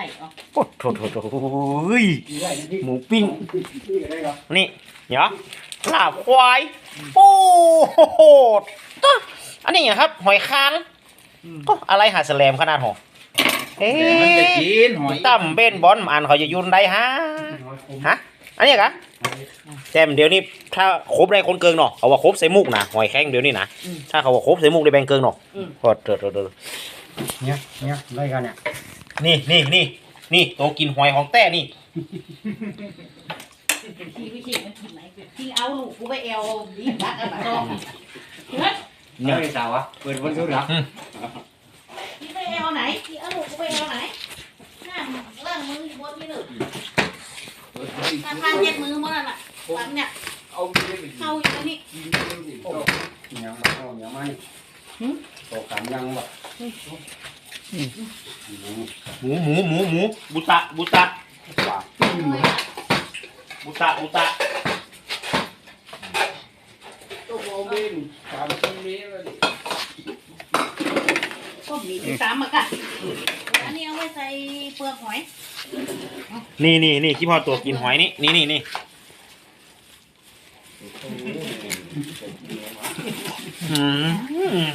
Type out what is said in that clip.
ล่อ๋อโอ้โถโถโถเฮ้ยหมูปิ้ง นี่เหรอลาบควาย โอ้โหต๊ะอันนี้เหรอครับ หอยคางโอ้อะไรหาแสลมขนาดหอเอ๊แต่มันจะะกินหอยตั้มเบนบอลอันเขาจะยุนได้ฮะฮะอันนี้กะแจมเดี๋ยวนี้ถ้าครบได้คนเกิงเนาะเขาว่าครบใส่มุกนะหอยแข้งเดี๋ยวนี้นะถ้าเขาว่าครบใส่มุกได้แบ่งเกิงเนาะก็เดี๋ยวเดี๋ยวเดี๋ยวเนี่ยเนี่ยได้กันเนี่ย นี่นี่นี่นี่ตัวกินหอยของแต้นี่ที่วิธีมันกินไหนที่เอาลูกกูไปเอวดีบักกันมาดองเฮ้ยเนี่ยสาวะเปิดวันศุกร์เหรอที่ไปเอวไหนที่เอาลูกกูไปเอวไหนห้ามล่างมืออยู่บนนี่หนึ่งถ้าพานเย็ดมือมันน่ะฟันเนี่ยเอาไปเลยเข้าอยู่ตรงนี้ยังมาเอายังไม่ตกกันยังแบบ หมูหมูหมูหมูบุตะบุตะปากบุตะบุตะตัวโมบินตามตรงนี้เลยก็มีที่สามมากันอันนี้เอาไว้ใส่เปลือกหอย นี่นี่นี่คิดพอตัวกินหอยนี่นี่นี่นี่อืม